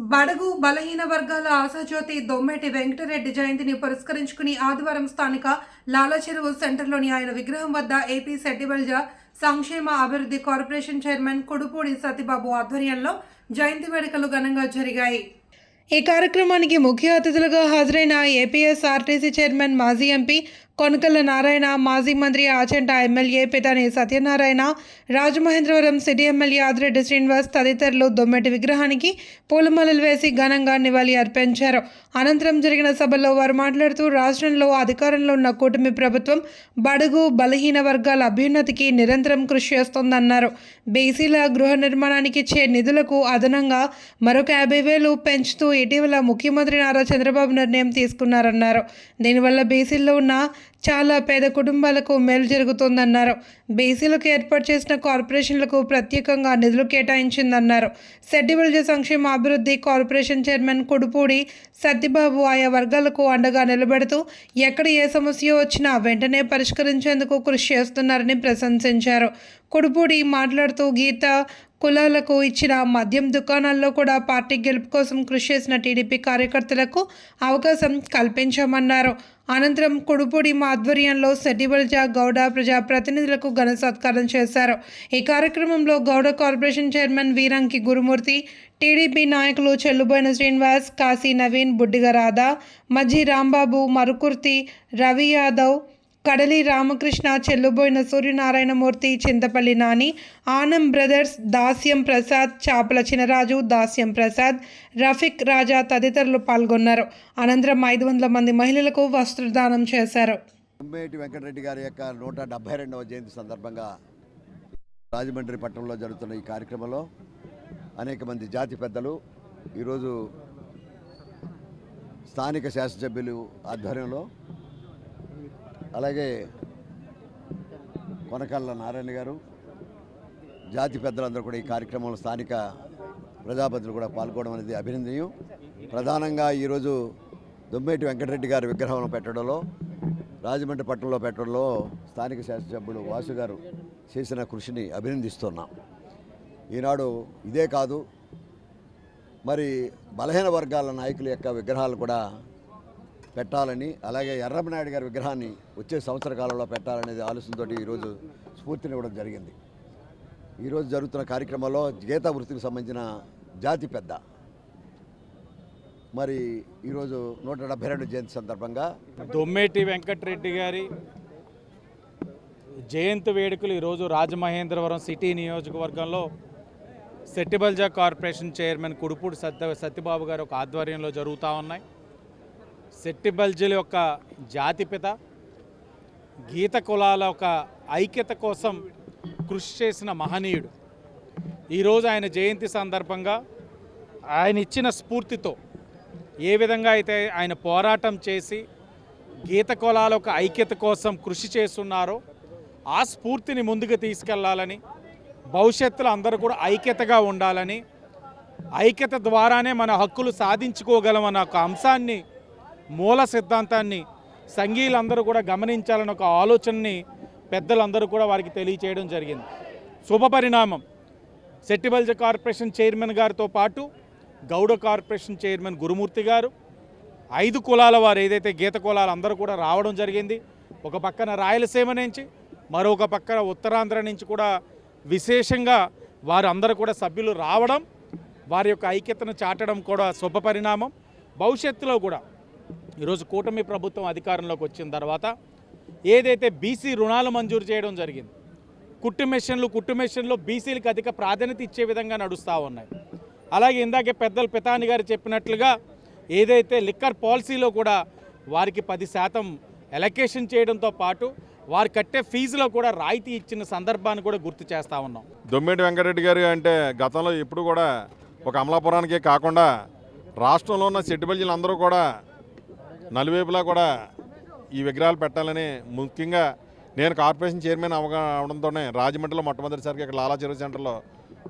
బడుగు బలహీన వర్గాల ఆశాజ్యోతి దొమ్మేటి వెంకటరెడ్డి జయంతిని పురస్కరించుకుని ఆదివారం స్థానిక లాలచెరువు సెంటర్లోని ఆయన విగ్రహం వద్ద ఏపీ సెడ్డిబల్జ సంక్షేమ అభివృద్ధి కార్పొరేషన్ చైర్మన్ కుడుపూడి సతీబాబు ఆధ్వర్యంలో జయంతి వేడుకలు ఘనంగా జరిగాయి. ఈ కార్యక్రమానికి ముఖ్య అతిథులుగా హాజరైన ఏపీఎస్ఆర్టీసీ చైర్మన్ మాజీ ఎంపీ కొనకల్ల నారాయణ మాజీ మంత్రి Achanta MLA Pitani Satyanarayana Rajamahendravaram city MLA Adireddy Srinivas తదితరులు దొమ్మెటి విగ్రహానికి పూలమాలలు వేసి ఘనంగా నివాళి అర్పించారు. అనంతరం జరిగిన సభలో వారు మాట్లాడుతూ రాష్ట్రంలో అధికారంలో ఉన్న కూటమి ప్రభుత్వం బడుగు బలహీన వర్గాల అభ్యున్నతికి నిరంతరం కృషి చేస్తోందన్నారు. బీసీల గృహ నిర్మాణానికి ఇచ్చే నిధులకు అదనంగా మరొక యాభై వేలు పెంచుతూ ఇటీవల ముఖ్యమంత్రి నారా చంద్రబాబు నిర్ణయం తీసుకున్నారన్నారు. దీనివల్ల బీసీల్లో ఉన్న చాలా పేద కుటుంబాలకు మేలు జరుగుతుందన్నారు. బీసీలకు ఏర్పాటు చేసిన కార్పొరేషన్లకు ప్రత్యేకంగా నిధులు కేటాయించిందన్నారు. సెడ్డిబిల్జ సంక్షేమ అభివృద్ధి కార్పొరేషన్ చైర్మన్ కుడుపూడి సత్యబాబు ఆయా వర్గాలకు అండగా నిలబెడుతూ ఎక్కడ ఏ సమస్య వచ్చినా వెంటనే పరిష్కరించేందుకు కృషి చేస్తున్నారని ప్రశంసించారు. కుడుపూడి మాట్లాడుతూ గీత కులాలకు ఇచ్చిన మద్యం దుకాణాల్లో కూడా పార్టీ గెలుపు కోసం కృషి చేసిన టీడీపీ కార్యకర్తలకు అవకాశం కల్పించామన్నారు. అనంతరం కుడుపూడి మా ఆధ్వర్యంలో సెటిబల్జ గౌడ ప్రజాప్రతినిధులకు ఘన సత్కారం చేశారు. ఈ కార్యక్రమంలో Gowda corporation chairman Veeranki Gurumurthy TDP నాయకులు చెల్లుబోయిన శ్రీనివాస్ కాశీ నవీన్ బుడ్డిగ రాధా మజ్జి రాంబాబు మరుకుర్తి రవి యాదవ్ కడలి రామకృష్ణ చెల్లుబోయిన సూర్యనారాయణమూర్తి చింతపల్లి నాని ఆనం బ్రదర్స్ దాస్యం ప్రసాద్ చాపల చినరాజు దాస్యం ప్రసాద్ రఫిక్ రాజా తదితరులు పాల్గొన్నారు. అనంతరం ఐదు వందల మంది మహిళలకు వస్త్రదానం చేశారు. ఉమ్మేటి వెంకటరెడ్డి గారి యొక్క నూట డెబ్బై రెండవ జయంతి సందర్భంగా రాజమండ్రి పట్టణంలో జరుగుతున్న ఈ కార్యక్రమంలో అనేక మంది జాతి పెద్దలు ఈరోజు స్థానిక శాసనసభ్యులు ఆధ్వర్యంలో అలాగే కొనకళ్ళ నారాయణ గారు జాతి పెద్దలందరూ కూడా ఈ కార్యక్రమంలో స్థానిక ప్రజాపతులు కూడా పాల్గొనడం అనేది అభినందనీయం. ప్రధానంగా ఈరోజు దొమ్మేటి వెంకటరెడ్డి గారి విగ్రహం పెట్టడంలో రాజమండ్రి పట్టణంలో పెట్టడంలో స్థానిక శాసనసభ్యులు వాసు గారు చేసిన కృషిని అభినందిస్తున్నాం. ఈనాడు ఇదే కాదు మరి బలహీన వర్గాల నాయకుల యొక్క విగ్రహాలు కూడా పెట్టాలని అలాగే ఎర్రమనాయుడు గారి విగ్రహాన్ని వచ్చే సంవత్సర కాలంలో పెట్టాలనేది ఆలోచనతో ఈరోజు స్ఫూర్తినివ్వడం జరిగింది. ఈరోజు జరుగుతున్న కార్యక్రమంలో గీతా వృత్తికి సంబంధించిన జాతి పెద్ద. మరి ఈరోజు నూట డెబ్బై రెండు జయంతి సందర్భంగా దొమ్మేటి వెంకటరెడ్డి గారి జయంతి వేడుకలు ఈరోజు రాజమహేంద్రవరం సిటీ నియోజకవర్గంలో సెట్టిబల్జా కార్పొరేషన్ చైర్మన్ కుడుపూడి సత్య సత్యబాబు గారి ఒక ఆధ్వర్యంలో జరుగుతూ ఉన్నాయి. సెట్టిబల్జల యొక్క జాతిపిత గీత కులాల ఒక ఐక్యత కోసం కృషి చేసిన మహనీయుడు. ఈరోజు ఆయన జయంతి సందర్భంగా ఆయన ఇచ్చిన స్ఫూర్తితో ఏ విధంగా అయితే ఆయన పోరాటం చేసి గీత కులాల ఒక ఐక్యత కోసం కృషి చేస్తున్నారో ఆ స్ఫూర్తిని ముందుకు తీసుకెళ్ళాలని భవిష్యత్తులో అందరూ కూడా ఐక్యతగా ఉండాలని ఐక్యత ద్వారానే మన హక్కులు సాధించుకోగలమన్న ఒక అంశాన్ని మూల సిద్ధాంతాన్ని సంఘీయులందరూ కూడా గమనించాలన్న ఒక ఆలోచనని పెద్దలందరూ కూడా వారికి తెలియచేయడం జరిగింది. శుభ పరిణామం. సెట్టిబల్జ కార్పొరేషన్ చైర్మన్ గారితో పాటు గౌడ కార్పొరేషన్ చైర్మన్ గురుమూర్తి గారు ఐదు కులాల వారు ఏదైతే గీత కులాలు అందరూ కూడా రావడం జరిగింది. ఒక పక్కన రాయలసీమ నుంచి మరొక పక్కన ఉత్తరాంధ్ర నుంచి కూడా విశేషంగా వారు అందరూ కూడా సభ్యులు రావడం వారి యొక్క ఐక్యతను చాటడం కూడా శుభ పరిణామం. భవిష్యత్తులో కూడా ఈరోజు కూటమి ప్రభుత్వం అధికారంలోకి వచ్చిన తర్వాత ఏదైతే బీసీ రుణాలు మంజూరు చేయడం జరిగింది కుట్టు మిషన్లు కుట్టు మిషన్లు బీసీలకు అధిక ప్రాధాన్యత ఇచ్చే విధంగా నడుస్తూ ఉన్నాయి. అలాగే ఇందాకే పెద్దలు పితాని గారు చెప్పినట్లుగా ఏదైతే లిక్కర్ పాలసీలో కూడా వారికి పది శాతం ఎలకేషన్ చేయడంతో పాటు వారు కట్టే ఫీజులో కూడా రాయితీ ఇచ్చిన సందర్భాన్ని కూడా గుర్తు చేస్తూ ఉన్నాం. దొమ్మిడి వెంకటరెడ్డి గారు అంటే గతంలో ఎప్పుడు కూడా ఒక అమలాపురానికే కాకుండా రాష్ట్రంలో ఉన్న సెట్టిబల్జీలు అందరూ కూడా నలువైపులా కూడా ఈ విగ్రహాలు పెట్టాలని ముఖ్యంగా నేను కార్పొరేషన్ చైర్మన్ అవగా అవడంతోనే రాజమండ్రిలో మొట్టమొదటిసారిగా ఇక్కడ లాలా చెరువు సెంటర్లో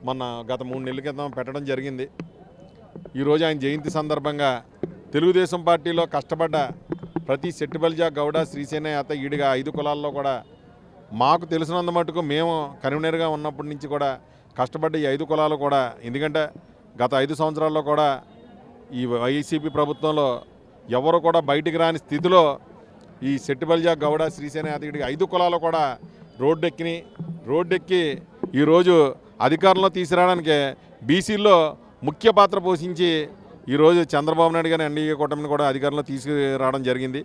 మొన్న గత మూడు నెలల క్రితం పెట్టడం జరిగింది. ఈరోజు ఆయన జయంతి సందర్భంగా తెలుగుదేశం పార్టీలో కష్టపడ్డ ప్రతి సెట్టిబల్జా గౌడ శ్రీసేన యాత ఈడిగా ఐదు కులాల్లో కూడా మాకు తెలిసినంత మటుకు మేము కన్వీనర్గా ఉన్నప్పటి నుంచి కూడా కష్టపడ్డ ఈ ఐదు కులాలు కూడా ఎందుకంటే గత ఐదు సంవత్సరాల్లో కూడా ఈ వైసీపీ ప్రభుత్వంలో ఎవరు కూడా బయటికి రాని స్థితిలో ఈ సెట్టిబల్జా గౌడ శ్రీసేన యాదగిరి ఐదు కులాలు కూడా రోడ్డెక్కిని రోడ్డెక్కి ఈరోజు అధికారంలో తీసుకురావడానికి బీసీల్లో ముఖ్య పాత్ర పోషించి ఈరోజు చంద్రబాబు నాయుడు గారి ఎన్డీఏ కూటమిని కూడా అధికారంలో తీసుకురావడం జరిగింది.